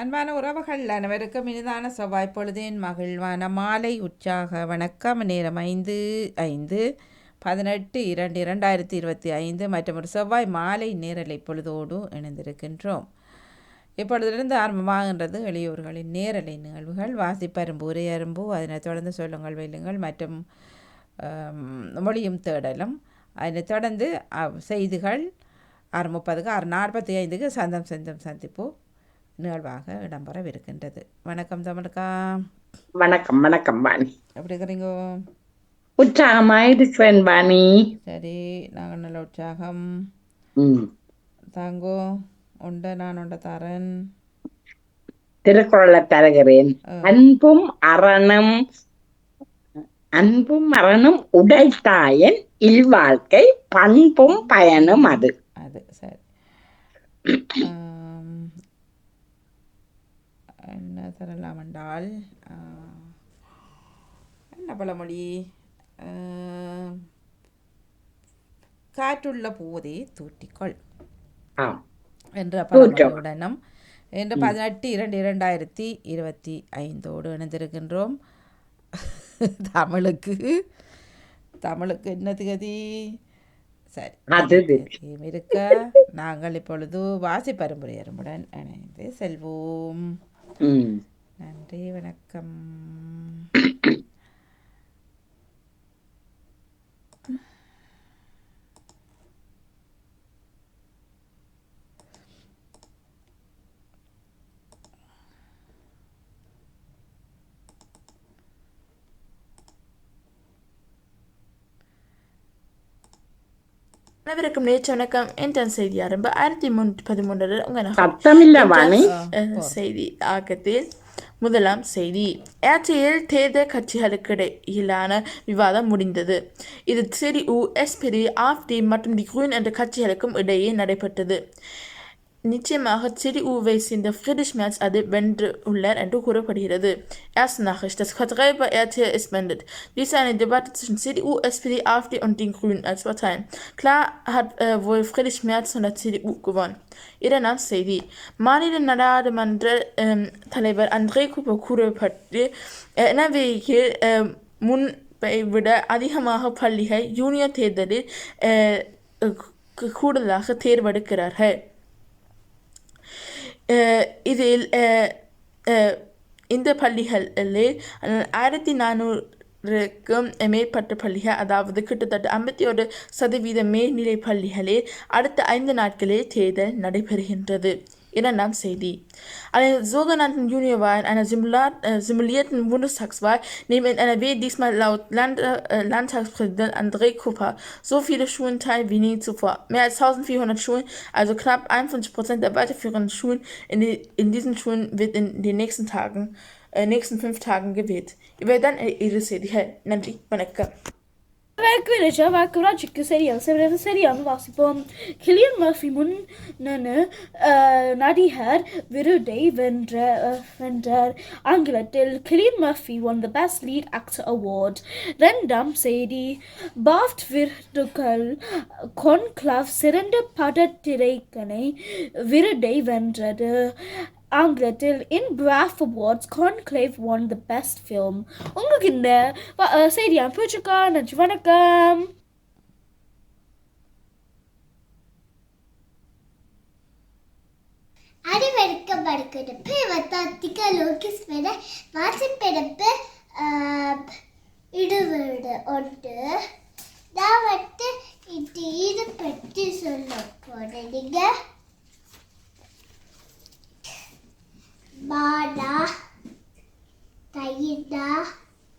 அன்பான உறவுகள் அனைவருக்கும் இனிதான செவ்வாய் பொழுதின் மகிழ்வான மாலை உற்சாக வணக்கம். நேரம் ஐந்து ஐந்து பதினெட்டு இரண்டு இரண்டாயிரத்தி இருபத்தி ஐந்து மற்றும் ஒரு செவ்வாய் மாலை நேரலை பொழுதோடு இணைந்திருக்கின்றோம். இப்பொழுதிலிருந்து ஆரம்பமாகின்றது எளியோர்களின் நேரலை நிகழ்வுகள். வாசிப்பரும்பு உரையரும்பு அதனைத் தொடர்ந்து சொல்லுங்கள் வெல்லுங்கள் மற்றும் மொழியும் தேடலும். அதனைத் தொடர்ந்து செய்திகள் ஆறு முப்பதுக்கு ஆறு நாற்பத்தி ஐந்துக்கு சந்தம் செந்தம் சந்திப்பு நிகழ்வாக இடம்பெறவிருக்கின்றது. வணக்கம் தமிழ்க்கா வணக்கம் வணக்கம் வாணி. எப்படி இருக்கிறீங்க? உற்சாகமா இருக்கிறேன் வாணி. சரி நாங்கள் நல்ல உற்சாகம். தாங்கோ உண்ட நான் உண்ட தரேன். திருக்குறளை தருகிறேன். அன்பும் அறனும் அன்பும் அறனும் உடைத்தாயன் இல்வாழ்க்கை பண்பும் பயனும் அது. அது சரி ஆம், என்ன தரலாம் என்றால் என்ன பழமொழி? காற்றுள்ள போதே தூட்டிக்கொள் என்ற. பழமொழியுடனும் இன்று பதினெட்டு இரண்டு இரண்டாயிரத்தி இருபத்தி ஐந்தோடு இணைந்திருக்கின்றோம். தமிழுக்கு தமிழுக்கு என்ன திகதி? சரி இருக்க. நாங்கள் இப்பொழுது வாசி பரம்பரையருமுடன் இணைந்து செல்வோம். நன்றி வணக்கம். அனைவருக்கும் நேற்று வணக்கம் என் செய்தி ஆரம்ப ஆயிரத்தி முன்னூற்றி பதிமூன்று உங்கள் செய்தி ஆக்கத்தில் முதலாம் செய்தி. ஏர்டெல் தேர்தல் கட்சிகளுக்கு இடையிலான விவாதம் முடிந்தது. இது CDU, SPD, AfD மற்றும் டி Grünen என்ற கட்சிகளுக்கும் இடையே நடைபெற்றது. நிச்சயமாக CDU-வை சேர்ந்த Friedrich மேட்ச் அது வென்று உள்ளார் என்று கூறப்படுகிறது Erste Nachricht. Das Kartell bei RTL ist beendet. Dies ist eine Debatte zwischen CDU, SPD, AfD und den Grünen als Parteien. Klar hat äh, wohl Friedrich Merz von der CDU gewonnen. Ihr இரண்டாம் செய்தி மாநில நாடாளுமன்ற ähm, தலைவர் அன்றே குப்ப கூறப்பட்டு NRW-யில் äh, முன்பை விட அதிகமாக பள்ளிகள் யூனியன் தேர்தலில் äh, கூ- கூடுதலாக தேர்வெடுக்கிறார்கள் இதில் இந்த பள்ளிகளில் ஆயிரத்தி நானூறுக்கும் மேற்பட்ட பள்ளிகள் அதாவது கிட்டத்தட்ட ஐம்பத்தி ஒரு சதவீத மேல்நிலை பள்ளிகளில் அடுத்த ஐந்து நாட்களில் தேர்தல் நடைபெறுகின்றது. Jeder nahm Sadie. An den sogenannten Juniorwahlen einer äh, simulierten Bundestagswahl nehmen in NRW diesmal laut Land äh, Landtagspräsident André Kupper so viele Schulen teil wie nie zuvor. Mehr als 1400 Schulen, also knapp 51 Prozent der weiterführenden Schulen in, die, in diesen Schulen wird in den nächsten Tagen, äh, nächsten fünf Tagen gewählt. Über dann Edith ich meine Maneka. Welche Vakuratschike serial several serial வாசிப்போம் Cillian Murphy முன் நனு நடிகர் விருதை வென்ற அஹ், வென்றார் ஆங்கிலத்தில் Cillian Murphy won the best lead actor award ரெண்டாம் செய்தி பாஃப்ட் விருதுகள் கொன்க்ளவ் சிறந்த படத்திரைக்கனை விருதை வென்றது ஆங்கிலத்தில் in பிராஃப் awards conclave won the best film உங்களுக்கு இந்த வ- அஹ், செய்தி அனுப்பிச்சிருக்கா நன்றி வணக்கம். அனைவருக்கும் வத்தாத்திக லோகிஸ் பெற வாசிப்பிறப்பு இடுவீடு ஒன்று. நான் வந்து இது இது பற்றி சொல்ல போறேன் நீங்க பாடா தையிடா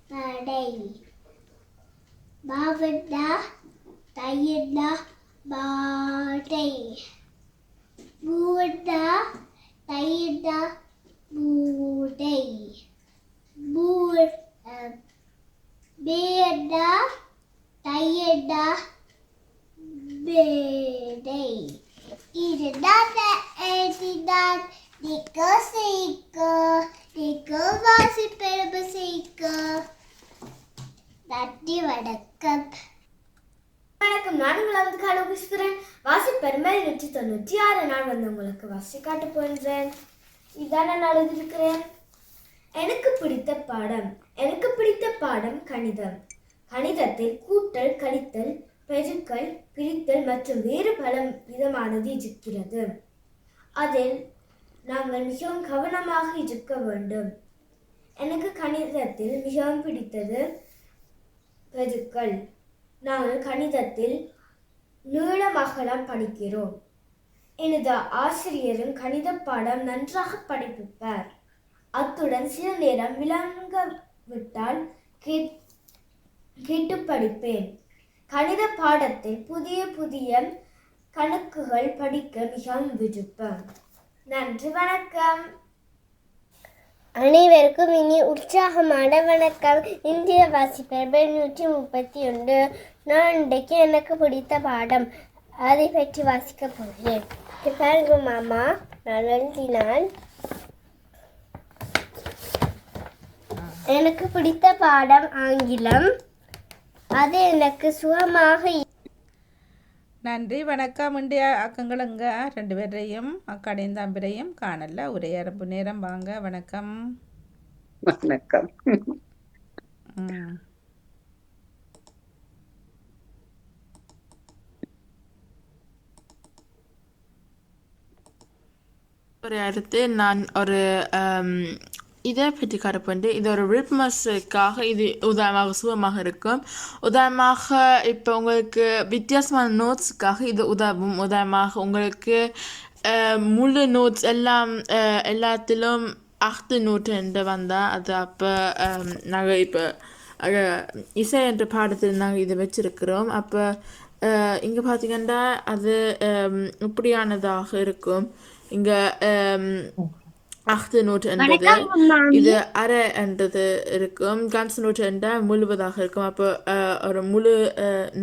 படை பாவண்டா தையிடா பாடை பூடா தைடா பூடை பூர் அஹ், பேடா தையடா பேடை இதுதான் எழுதினான் நிக்க செய்க நிக்க வாசி பெருமை செய்க நன்றி வணக்கம் வணக்கம் நான் உங்களாவது காலோகிஸ்வரன் வாசி பெருமை நூற்றி தொண்ணூற்றி ஆறு நான் வந்து உங்களுக்கு வாசி காட்ட போகின்றேன் இதான் நான் எழுதியிருக்கிறேன் எனக்கு பிடித்த பாடம் எனக்கு பிடித்த பாடம் கணிதம் கணிதத்தில் கூட்டல் கழித்தல் பெருக்கல் பிரித்தல் மற்றும் வேறு பல விதமானது இருக்கிறது. அதில் நாங்கள் மிகவும் கவனமாக இருக்க வேண்டும். எனக்கு கணிதத்தில் மிகவும் பிடித்தது பெருக்கள் நாங்கள் கணிதத்தில் நீளமாகலாம் படிக்கிறோம். எனது ஆசிரியரும் கணித பாடம் நன்றாக படிப்பிப்பார் அத்துடன் சில நேரம் விளங்க விட்டால் கேட்டு படிப்பேன். கணித பாடத்தில் புதிய புதிய கணக்குகள் படிக்க மிகவும் விருப்பம். நன்றி வணக்கம். அனைவருக்கும் இனி உற்சாகமான வணக்கம். இந்திய வாசிப்பேர் நூற்றி முப்பத்தி ஒன்று நான் இன்றைக்கு எனக்கு பிடித்த பாடம். அதை பற்றி வாசிக்க போகிறேன். பாருங்க மாமா. நான் எழுதினால். எனக்கு பிடித்த பாடம் ஆங்கிலம். அது எனக்கு சுகமாக நன்றி வணக்கம். இந்திய அக்கங்களுங்க ரெண்டு பேரையும் அக்காடையும் தம்பிரையும் காணல. உரையாரம்பு நேரம். வாங்க வணக்கம். வணக்கம். ஒரு அடுத்து நான் ஒரு இதை பற்றி கருப்பண்டு. இது ஒரு ரிப்மஸுக்காக இது உதாரணமாக சுகமாக இருக்கும். உதாரணமாக இப்போ உங்களுக்கு வித்தியாசமான நோட்ஸுக்காக இது உதவும். உதாரணமாக உங்களுக்கு முழு நோட்ஸ் எல்லாம் எல்லாத்திலும் அchte நோட்டு என்று வந்தால் அது அப்போ நாங்கள் இப்போ இசை என்ற பாடத்தில் நாங்கள் இதை வச்சுருக்கிறோம். அப்போ இங்கே பார்த்தீங்கன்னா அது இப்படியானதாக இருக்கும். இங்கே அchte நோட்டு என்பது இது அரை என்றது இருக்கும். ganz நோட் என்றால் முழுவதாக இருக்கும். அப்போ ஒரு முழு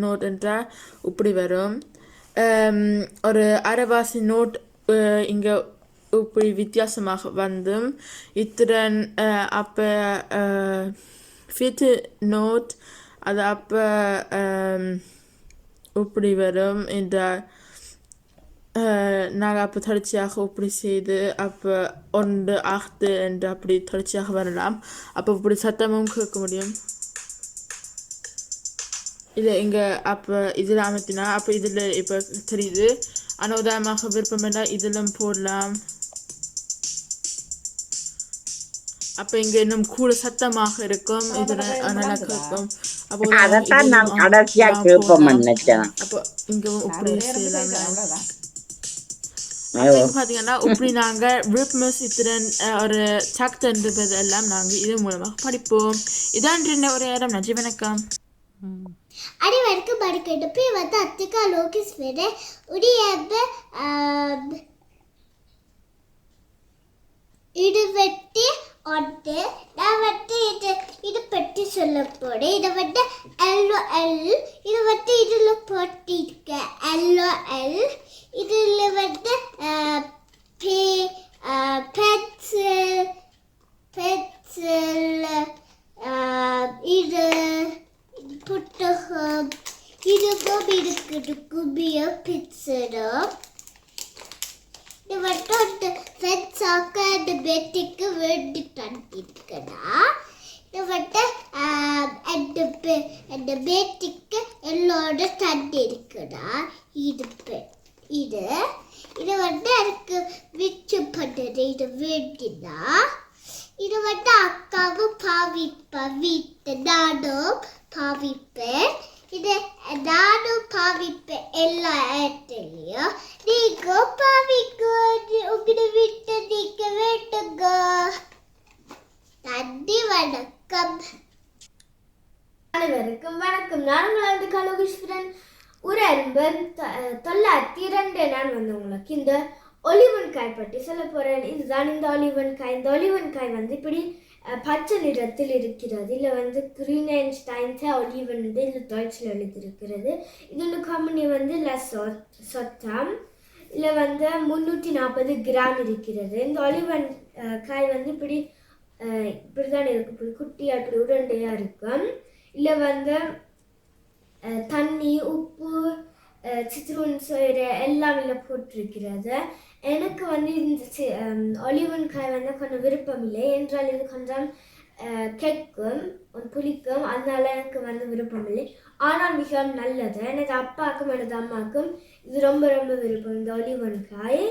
நோட் என்றால் இப்படி வரும். ஒரு அரைவாசி நோட் இங்கே இப்படி வித்தியாசமாக வந்தும். இத்துடன் அஹ், அப்போ ஃபிட்டு நோட் அது அப்போ இப்படி வரும் என்றால் நாங்கள் அப்போ தொடர்ச்சியாக இப்படி செய்து அப்போ ஒன்று ஆகுது என்று அப்படி தொடர்ச்சியாக வரலாம். அப்போ இப்படி சத்தமும் கேட்க முடியும். இல்லை இங்கே அப்போ இதில் அமைத்தினா அப்போ இதில் இப்போ தெரியுது. ஆனால் உதாரணமாக விருப்பம் என்றால் இதிலும் போடலாம். அப்போ இங்கே இன்னும் கூட சத்தமாக இருக்கும். இதில் நல்லா கேட்கும். அப்போ அதைத்தான் நான். கேட்போம் அப்போ இங்கே இப்படி செய்யலாம். பாத்தீங்கன்னா இப்படி நாங்க ரிப்மஸ் இத்திரன் ஒரு சக்தன்றது எல்லாம் நாங்க இது மூலமாக படிப்போம். இதான் ஒரு இடம் நன்றி வணக்கம். ம். அனைவருக்கும் வணக்கம் வந்து அத்திகா லோகேஷ் வேறு உடைய இருபத்தி ஒன்று நான் வந்து இது இது பற்றி சொல்ல போறேன். இதை வந்து எல்லோ எல் இது வந்து இதில் போட்டிருக்கேன் எல்லோ எல் இதில் வந்து பே பென்சில் பென்சில் இது புத்தகம் இதுக்கும் இருக்குது குபிய பிக்சரும் இது மட்டும் அந்த ஃப்ரெண்ட்ஸாக்க அந்த பேட்டிக்கு வேண்டி தந்திருக்கனா? இது வந்து அந்த அந்த பேட்டிக்கு எல்லோரும் தந்திருக்கனா? இது பெ- இது. இது வந்து எனக்கு விச்சு இது வேண்டினா இது வந்து அக்காவும் பாவிப்பா வீட்டு நானும் பாவிப்பேன். இது நானும் பாவிப்பேன் எல்லா இடத்துலையும். நீங்க பாவிங்க உங்களை விட்டு நீங்க வேண்டுங்க. நன்றி வணக்கம். அனைவருக்கும் வணக்கம். நான் உங்களது கலோகீஸ்வரன் ஒரு அன்பன் தொள்ளாயிரத்தி இரண்டு நான் வந்து உங்களுக்கு இந்த ஒலிவன் காய் பற்றி சொல்ல போகிறேன் இதுதான் இந்த ஒலிவன் காய். இந்த ஒலிவன் காய் வந்து இப்படி பச்சை நிறத்தில் இருக்கிறது. இல்லை வந்து கிரீன் அண்ட் ஒலிவன் வந்து இந்த deutschல எழுதியிருக்கிறது. இதோட கம்பெனி வந்து லெஸ் சொத்தம் இதில் வந்து முந்நூற்றி நாற்பது கிராம் இருக்கிறது. இந்த ஒலிவன் காய் வந்து இப்படி இப்படி தான் இருக்கும் இப்படி குட்டியாக இப்படி உருண்டையாக இருக்கும். இல்லை வந்து தண்ணி உப்பு சித்ரூன் சோறு எல்லாம் இதில் போட்டிருக்கிறது. எனக்கு வந்து இந்த ஒலிவன் காய் வந்து கொஞ்சம் விருப்பம் இல்லை என்றால் இது கொஞ்சம் கெக்கும் புளிக்கும். அதனால எனக்கு வந்து விருப்பம் இல்லை ஆனால் மிகவும் நல்லது. எனது அப்பாவுக்கும் எனது அம்மாவுக்கும் இது ரொம்ப ரொம்ப விருப்பம் இந்த ஒலிவன் காய்.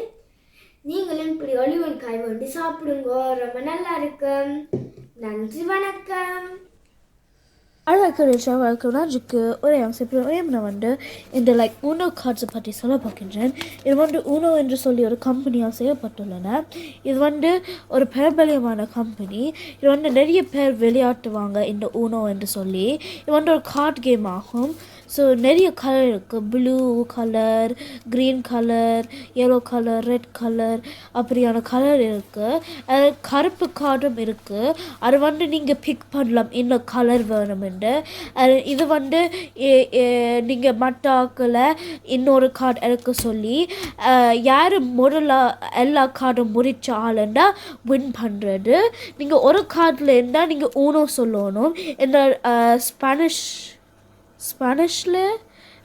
நீங்களும் இப்படி ஒலிவன் காய் வேண்டி சாப்பிடுங்க. ரொம்ப நல்லா இருக்கும். நன்றி வணக்கம். அழகு ஷாவாக்கு நாஜுக்கு ஒரே அம்சம் ஒரே நான் வந்து இந்த லைக் ஊனோ கார்ட்ஸை பற்றி சொல்ல பார்க்கின்றேன் இது வந்து ஊனோ என்று சொல்லி ஒரு கம்பெனியால் செய்யப்பட்டுள்ளன. இது வந்து ஒரு பிரபலியமான கம்பெனி இது வந்து நிறைய பேர் விளையாட்டுவாங்க இந்த ஊனோ என்று சொல்லி. இது வந்து ஒரு கார்ட் கேம் ஆகும். ஸோ நிறைய கலர் இருக்குது blue colour green colour yellow colour red colour அப்படியான கலர் இருக்குது அது கருப்பு கார்டும் இருக்குது அது வந்து நீங்கள் பிக் பண்ணலாம். என்ன கலர் வேணும்னு. அது இது வந்து நீங்கள் மட்டாக்கில் இன்னொரு கார்டு எடுக்க சொல்லி யார் முதல்ல எல்லா கார்டும் முடிச்ச ஆளுன்னா வின் பண்ணுறது நீங்கள் ஒரு கார்டில் இருந்தால் நீங்கள் ஊனோ சொல்லணும். இந்த ஸ்பானிஷ் ஸ்பானிஷில்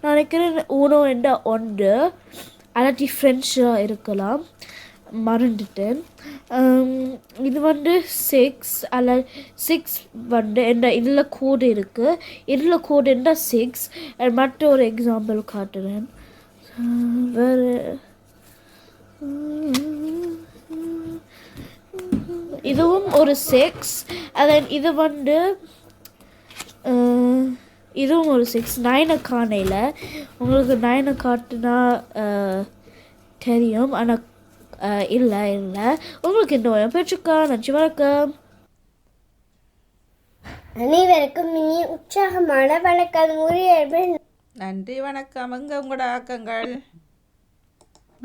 நினைக்கிறேன் ஊனோ என்ற ஒன்று. அல்லாட்டி ஃப்ரெண்ட்ஸாக இருக்கலாம். மறந்துட்டேன். Um, இது வந்து சிக்ஸ் அல்ல சிக்ஸ் வந்து என்ன இதில் கோடு இருக்குது இதில் கோடு என்ன சிக்ஸ் மற்ற ஒரு எக்ஸாம்பிள் காட்டுறேன். வேறு இதுவும் ஒரு சிக்ஸ் அதன் இது வந்து uh, இதுவும் ஒரு சிக்ஸ் நைனை காணையில் உங்களுக்கு நைனை காட்டுனா uh, தெரியும். ஆனால் இல்லை இல்லை. உங்களுக்கு இந்த உயம் பெற்றுக்கா நன்றி வணக்கம். அனைவருக்கும் இனி உற்சாகமான வணக்கம். உரியர்கள் நன்றி வணக்கம். எங்க உங்களோட ஆக்கங்கள்?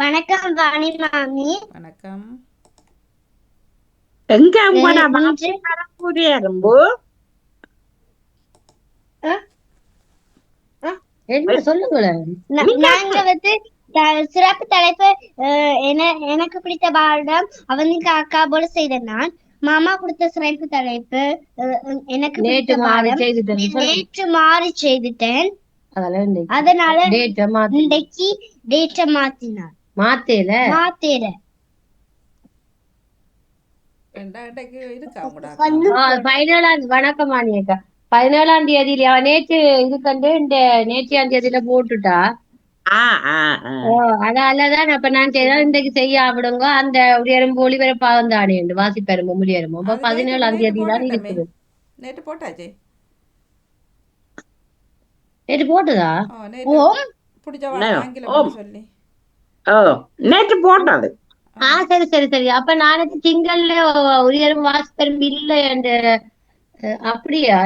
வணக்கம் வாணி மாமி. வணக்கம். எங்க உங்களோட மாப்பிள்ளை வரக்கூடிய எறும்பு என்ன சொல்லுங்களேன்? நாங்க வந்து சிறப்பு தலைப்பு என- எனக்கு பிடித்த பாடம் அவனுக்கு அக்கா போல செய்த நான். மாமா கொடுத்த சிறப்பு தலைப்பு எனக்கு நேற்று மாறி செய்துட்டேன். நேற்று மாறி செய்துட்டேன். அதனால இன்றைக்கு டேட்டை மாத்தினார். மாத்தேல? மாத்தேல. பதினேழாம் வணக்கம் மாணியக்கா பதினேழாம் தேதியில அவ நேற்று இது கண்டு இந்த நேற்றாம் தேதியில போட்டுட்டா. ஆ ஆ ஆ. ஓ, அதனாலதான் அப்ப நான் செய்தா இன்றைக்கு செய்ய விடுங்க அந்த உடையரும் ஒளிபரப்பாகும் தானே வாசிப்பெரும்பு முடியருமோ அப்ப பதினேழாம் தேதி தான். இருக்குது? நேற்று போட்டாச்சே? நேற்று போட்டுதா? ஓ. நேற்று போட்டது. ஆ. சரி சரி சரி. அப்ப நாளைக்கு திங்கள்ல உயரும் வாசிப்பெரும்பு இல்ல அந்த அஹ், அப்படியா?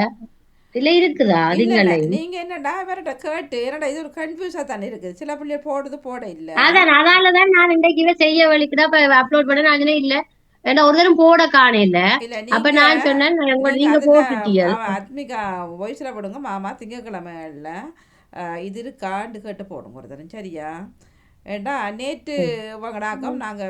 இல்ல இருக்குதா? இல்ல, இல்ல. திங்கள்ல நீங்க என்னடா இவர்கிட்ட கேட்டு என்னடா இது ஒரு கன்ஃபியூஸா தானே இருக்குது சில பிள்ளைய போடுது போட இல்ல. அதான் அதனாலதான் நான் இன்றைக்கு செய்ய வலிக்குதான் இப்ப அப்லோட் பண்ண நான் இல்ல ஏன்னா ஒரு தரம் போட காணையில இல்ல அப்ப நான் சொன்னேன் நீங்க அதுல போட்டுட்டீங்க. ஆத்மிகா வாய்ஸ்ல போடுங்க மாமா திங்கக்கிழமைல அஹ், இது இருக்கான்னு கேட்டு போடுங்க ஒரு தரம் சரியா? ஏண்டா நேற்று வங்கடாக்கம் நாங்க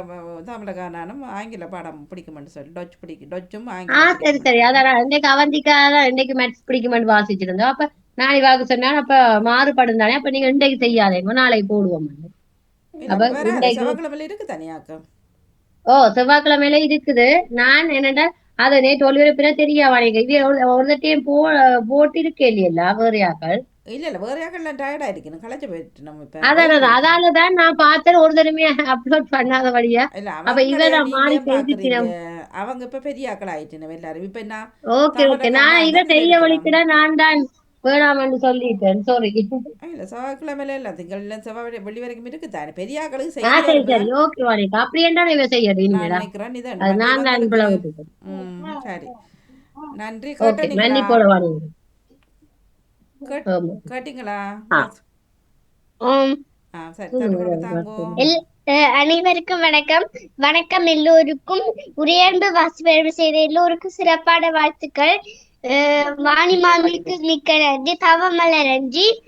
தமிழகானானும் ஆங்கில பாடம் பிடிக்குமென்னு சொல்லி டொச் பிடிக்கும் டொச்சும் ஆங்கிலம் சரி சரி. அதான் இன்னைக்கு அவந்திக்கா தான் இன்னைக்கு மேட்ச் பிடிக்குமென்னு வாசிச்சிருந்தோம். அப்ப நாளை வாக்கு சொன்னா அப்ப மாறுபடும் தானே. அப்ப நீங்க இன்றைக்கு செய்யாதீங்க நாளைக்கு போடுவோம் இருக்கு தனியாக்கம். ஓ செவ்வாய்க்கிழமையில இருக்குது. நான் என்னடா அதை நேற்று ஒளிபரப்பினா தெரியாவானீங்க இது ஒரு டைம் போ போட்டு இருக்கே இல்லையா வேறையாக்கள். இல்ல இல்ல வேற யாக்கெல்லாம் டயர்டா இருக்கணும் களைச்சு போயிட்டு நம்ம இப்ப அதான் அதான் அதாலதான் நான் பார்த்தேன். ஒரு தடவை அப்லோட் பண்ணாத வழியா. இல்ல அப்ப இவ நான் மாறி? செய்திக்கிறேன். அவங்க இப்ப பெரிய ஆக்கள் ஆயிட்டுனவ எல்லாரும். இப்ப என்ன? Okay okay. நான் இதை செய்ய. வலிக்குதான் நான் தான் வேணாம்னு சொல்லிட்டேன். சாரி இல்ல செவ்வாய்க்கிழமையில இல்ல. திங்கள்ல செவ்வாய் வெள்ளி வரைக்கும் இருக்கு தானே பெரிய ஆக்களுக்கு ஆ சரி செய்ய சரி. ஓகே வாணிக்கா அப்படி என்ன இவ செய்யறது நான் இனிமேடா நினைக்கிறேன். இதான் அது மற்ற நான் தான் இவங்களுக்கு- இவ்வளவு விட்டுட்டேன். ம் சரி. நன்றி கேட்டீங்களா மன்னிப்போட. கேட்டீங்களா? அனைவருக்கும் வணக்கம். வணக்கம் எல்லோருக்கும். உரையன்பு வாசிப்பெருமை செய்த எல்லோருக்கும் சிறப்பான வாழ்த்துக்கள். வாணி மாமிக்கு மிக்க நன்றி. தவமலர் நன்றி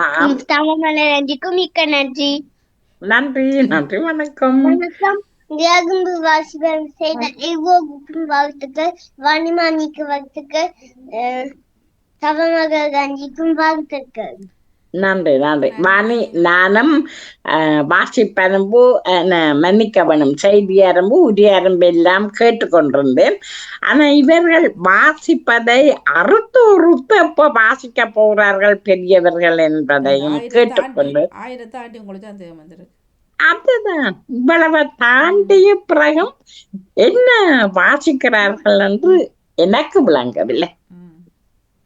ஆ, தவமலர் நன்றிக்கும் மிக்க நன்றி. நன்றி நன்றி வணக்கம். வணக்கம். தியாகம்பு வாசிப்பெருமை செய்த எல்லோருக்கும் வாழ்த்துக்கள். வாணிமானிக்கு வாழ்த்துக்கள். காந்திக்கும் வாழ்த்துக்கள் நன்றி நன்றி வாணி நானும் வாசிப்பரம்பு மன்னிக்கவனும் செய்தி அரம்பு உரிய அரம்பு எல்லாம் கேட்டுக்கொண்டிருந்தேன் ஆனா இவர்கள் வாசிப்பதை அறுத்து உறுத்து எப்ப வாசிக்க போகிறார்கள் பெரியவர்கள் என்பதையும் கேட்டுக்கொண்டு அதுதான் இவ்வளவு தாண்டிய பிறகும் என்ன வாசிக்கிறார்கள் என்று எனக்கு விளங்கவில்லை.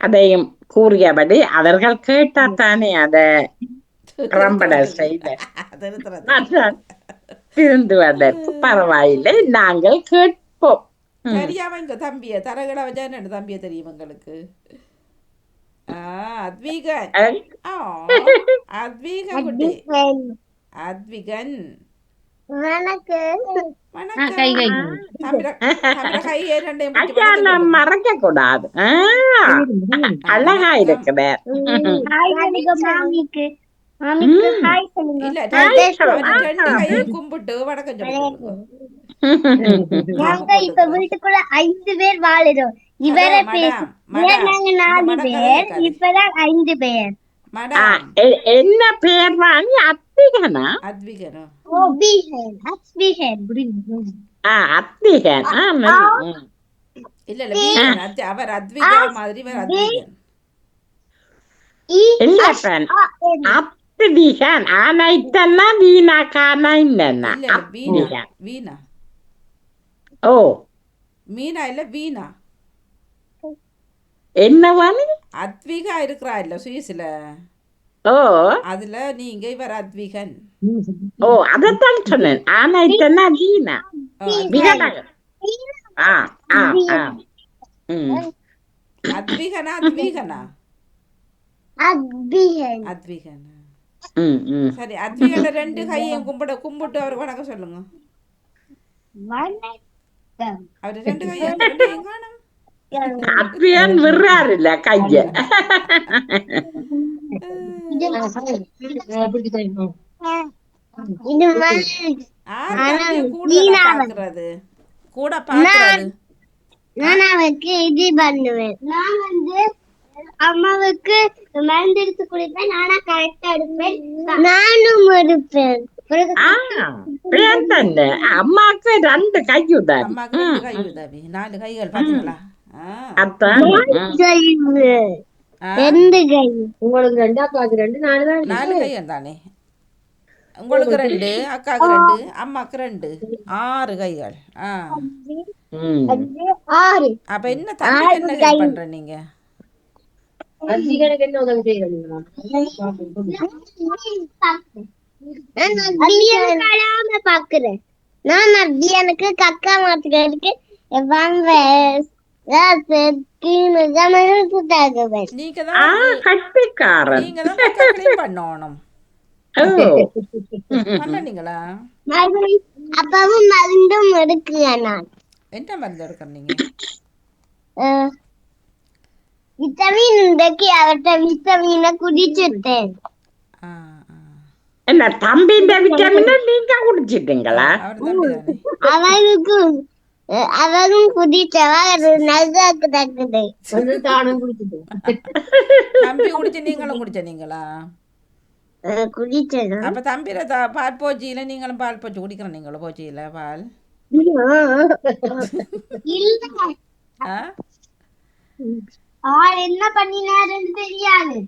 அதையும் கூறியபடி அவர்கள் கேட்டாத்தானே அத ரம்பட செய்த திருந்துவதற்கு பரவாயில்லை நாங்கள் கேட்போம். தெரியாம இங்க தம்பிய தரகட வச்சா என்ன தம்பிய தெரியும் எங்களுக்கு அத்விகன் அத்விகன் அத்விகன் வணக்கம். ஆ, வணக்கம் கை கை. தம்பிர தம்பிர கை ரெண்டையும் பிடிச்சு ஐயா வணக்கம் நான் சொல்லுங்க. மறக்க கூடாது ஆ, அழகா இருக்கிறார் கும்பிட்டு வணக்கம் நாங்க இப்ப வீட்டுக்குள்ள ஐந்து பேர் வாழுறோம். இவரை பேசி நாங்க நாலு பேர்? இப்பதான் ஐந்து பேர். என்ன பேர் வாணி அத்திகனா அத்விகனும் இல்ல இல்ல அவர் அத்விகா மாதிரி இல்ல பெண் அத்திகன் ஆனா இத்தன்னா வீணா கானா என்னன்னா இல்ல இல்ல வீணா. வீணா. ஓ. மீனா இல்ல வீணா. என்ன வாணி அத்விகா இருக்கிறா இல்ல ஓ அதுல நீங்க இவர் அத்விகன். ஓ அதைத்தான் சொன்னேன். ஆனா இத்தன்னா வீணா? அத்விகனா அத்விகனா? அத்விகன். சரி அத்விகன ரெண்டு கையையும் கும்பிட கும்பிட்டு அவர் வணக்கம் சொல்லுங்க. அவர் ரெண்டு கையும் காணும் இல்ல கைய. கூட பாக்குறது. நான் அவருக்கு இது பண்ணுவேன். நான் வந்து அம்மாவுக்கு மருந்து எடுத்து குடிப்பேன். நானா கரெக்டா எடுப்பேன். நானும் எடுப்பேன் அம்மாக்கு ரெண்டு கை உதவி. நாலு கைகள் பாத்தீங்களா? ஆ, ரெண்டு கை? உங்களுக்கு ரெண்டு அப்பாவுக்கு ரெண்டு நாலு தான் நாலு கைகள் தானே? உங்களுக்கு ரெண்டு அக்காவுக்கு ரெண்டு அம்மாக்கு ரெண்டு. ஆறு கைகள். ஆ. ஆறு. அப்ப என்ன தம்பி என்ன help பண்ற நீங்க? என்ன உதவி செய்யறீங்களா நான் கக்கா மாத்துக்கிறதுக்கு தான் கட்டிக்காரன் பண்ணணும். பண்ணீங்களா அப்பவும் மருந்தும் எடுக்கிறேன் நான். என்ன மருந்து எடுக்கிற நீங்க? அஹ், விட்டமின் குடிச்சுட்டேன். என்ன தம்பின்ற விட்டமின. நீங்க குடிச்சிட்டீங்களா? அவர் அவரும் குடிச்சவா அது நல்லா கிடக்குது வந்து தானும் குடிச்சிட்டு. தம்பி குடிச்சு நீங்களும் குடிச்ச நீங்களா? குடிச்சது? அப்ப தம்பிர பால் போச்சியில நீங்களும் பால் போச்சு குடிக்கிற நீங்களும் போச்சியில பால். இல்ல. ஆ? அவர் என்ன பண்ணினாருன்னு தெரியாது.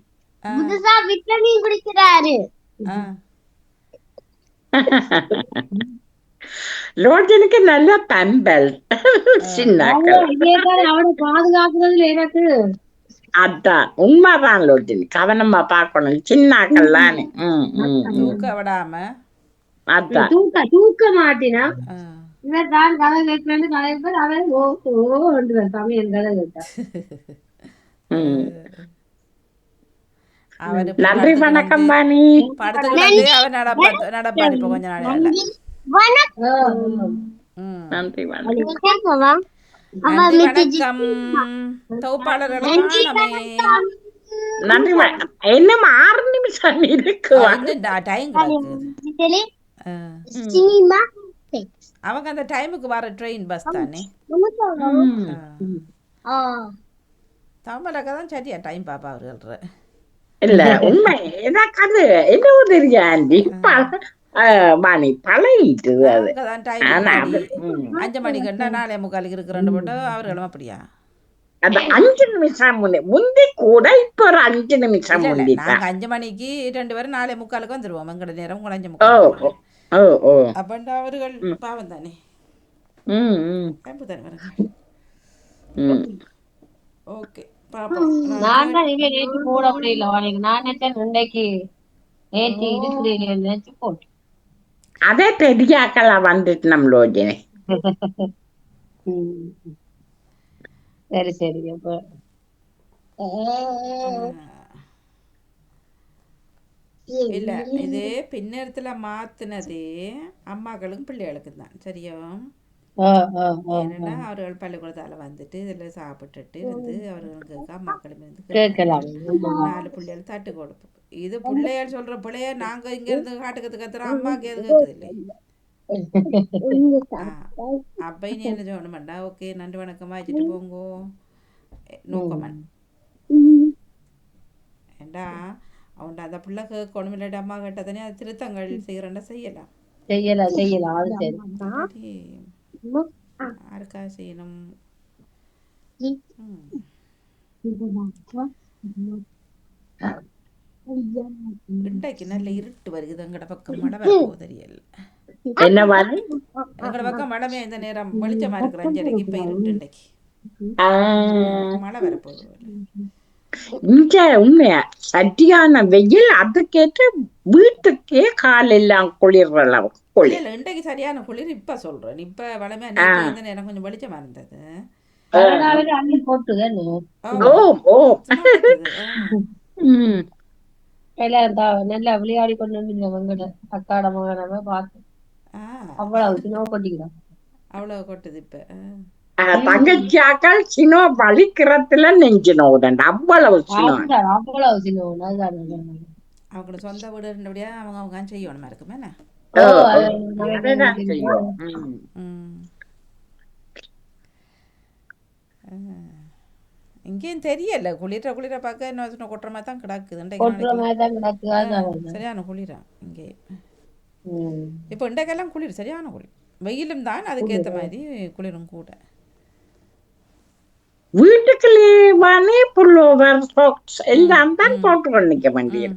புதுசா விட்டமின் குடிக்கிறாரு. ஆ. லோஜனுக்கு நல்ல பம்பல் சின்னாக்கள் அவனை பாதுகாக்கிறதுல எனக்கு அதான் உண்மைதான் லோஜன் கவனமா பார்க்கணும் ம் ம். தூக்க விடாம அதான் தூக்க தூக்க மாட்டினா ஆ. இவர் தான் கதை கேட்கறது கதை கேட்பார் அவன் ஓ ஓ தமிழ் கதை கேட்டா ம். அவரு இப்ப நன்றி வணக்கம் பாணி படத்துக்கு இப்ப கொஞ்ச நாள் நன்றி வணக்கம். வணக்கம். ஆறு நிமிஷம் இருக்கு அவங்க அந்த டைமுக்கு வர ட்ரெயின் பஸ் தானே? ம். ஆ. ஆ. தமிழக தான் சரியா டைம் பாப்பா அவர்கள் இல்ல உண்மை. எனக்கு அது என்னவோ தெரியும் ஆண்டி? ப- அஹ், வாணி பழகிட்டு அது. அஞ்சு மணிக்குண்டா நாளே முக்காலுக்கு இருக்கிறேன் போட்டு அவர்களும் அப்படியா அது அஞ்சு நிமிஷம் முன்னே முந்தி கூட இப்ப ஒரு அஞ்சு நிமிஷம் முந்தி நாங்க தான் அஞ்சு மணிக்கு ரெண்டு பேரும் நாளே முக்காலுக்கு வந்துருவோம். எங்கட நேரம் உங்களை அஞ்சு ஓ முக்கால் ஓ அப்பண்டா அவர்கள் பாவம் தானே. ம் ம். தானே ஓகே பாப்போம். நான் தான் நேற்று போட முடியல நான் நினைச்சேன் இன்றைக்கு நேற்று இருக்கிறேன் நினைச்சு போட்டேன். அதே பெரியாக்களா வந்துட்டு நம்மளோஜனே ம். சரி சரி அப்ப இல்ல இது பின்னேரத்துல மாத்துனது அம்மாக்களுக்கும் பிள்ளைகளுக்கும் தான் சரியா ஆ, ஆ, ஆ. ஏன்னா அவர்கள் பள்ளிக்கூடத்தால வந்துட்டு இதுல சாப்பிட்டுட்டு இருந்து அவர்களுக்கு அம்மாக்களும் இருந்து நாலு பிள்ளைகள் தட்டு கொடுப்போம் இது பிள்ளைகள் சொல்ற பிள்ளைய நாங்க இங்க இருந்து காட்டுக்கத்து கத்துறோம் அம்மாக்கு எது கேக்குது இல்லை அப்ப நீ என்ன சொல்லணுமாண்டா ஓகே நன்றி வணக்கம் வச்சுட்டு போங்கோ. நோக்கமன் ஏண்டா அவன்ட அந்த பிள்ளை கேட்கணும் இல்லாட்டி அம்மா கேட்டதானே அது திருத்தங்கள் செய்யறேன்டா செய்யலாம் செய்யலாம் செய்யலாம். யாருக்கா செய்யணும்? ம். இன்றைக்கு நல்ல இருட்டு வருகுது எங்கட பக்கம் மழை வரப்போ தெரியல. என்ன எங்கட பக்கம் மழை இந்த நேரம் வெளிச்சமா இருக்கிற அஞ்சரைக்கு இப்ப இருட்டு இன்றைக்கு மழை வரப்போகுது உண்மையா? சரியான வெயில் அதுக்கேற்ற வீட்டுக்கே கால் எல்லாம் குளிர்ற அளவுக்கு குளிர். இல்ல இன்றைக்கு சரியான குளிர். இப்ப சொல்றேன். இப்ப வளமையா இந்த நேரம் கொஞ்சம் வெளிச்சமா இருந்தது. ஓ ஓ சும்மா இருக்குது. ஆ. ம் எல்லாம் நல்லா விளையாடி கொண்டு வந்து வெங்கட அக்காட மகனாவே பார்த்து ஆ, அவ்வளவு சின்ன கொட்டிக்கிறான் அவ்வளவு கொட்டுது இப்ப. தங்கச்சியாக்கள் சினோ வலிக்கிறதுல நெஞ்சு நோதண்ட அவ்வளவு சினோ அவ்வளவு அதுதான். அவங்களோட சொந்த வீடு இருந்தபடியா அவங்க அவங்க செய்யணுமா இருக்குமே என்ன? இங்கேயும் தெரியல. குளிர குளிர பார்க்க இன்னும் சின்ன கொட்டுற மாதிரி தான் கிடக்குது. சரியான குளிரா இங்கே. இப்போ இன்றைக்கெல்லாம் குளிர் சரியான குளிர். வெயிலும் தான் அதுக்கேற்ற மாதிரி குளிரும் கூட. வீட்டுக்குள்ளே வானே புல்லோவர் சாக்ஸ் எல்லாம் தான் போட்டு நிக்க வேண்டியது.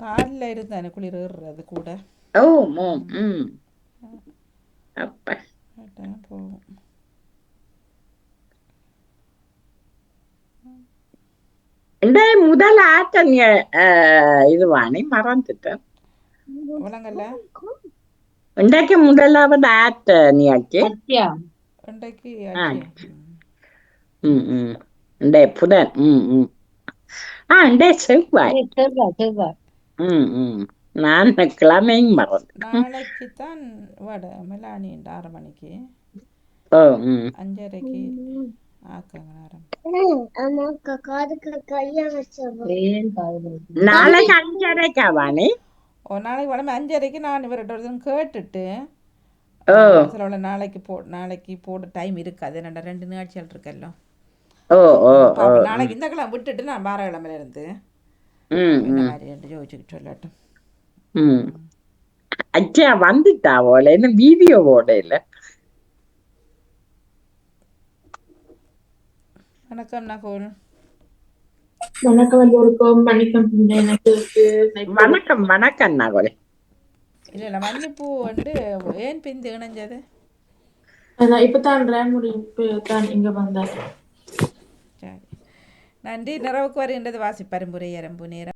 காலில் இருந்தானே குளிர் ஏறுறது கூட. ஓ மோ ம். அப்ப. போகும். ம் ம் இண்டே புதன் ம் ம் ஆ இண்டே செவ்வாய் ஏய், செவ்வாய் செவ்வாய் ம் ம் நான் கிழமையும் மறந்து நாளைக்கு தான் வட மெலானி ஆறு மணிக்கு ஓ ம் அஞ்சரைக்கு நாளைக்கு உடம்பு அஞ்சரைக்கு நான் இவர்கிட்ட ஒரு தடவை கேட்டுட்டு சில நாளைக்கு போ நாளைக்கு போட டைம் இருக்காது. என்னடா ரெண்டு நிகழ்ச்சிகள் பாப்போம். நாளைக்கு இந்த கிழமை விட்டுட்டு நான் வார கிழமையில இருந்து இந்த மாதிரி ரெண்டு யோசிச்சுக்கிட்டு சொல்லட்டும். ம். அச்சா வந்துட்டா போல என்ன வீடியோ போட இல்ல வணக்கம் நகோல். வணக்கம் எனக்கு வணக்கம் வணக்கம் நகோலே. இல்லை இல்லை மன்னிப்பு வந்து ஏன் பிந்து இணைஞ்சது? அதான் இப்பதான் ரேம் முடியும் தான் இங்க வந்தேன் சரி. நன்றி. நிறைவுக்கு வருகின்றது வாசிப்பரும்புரை எறும்பு நேரம்.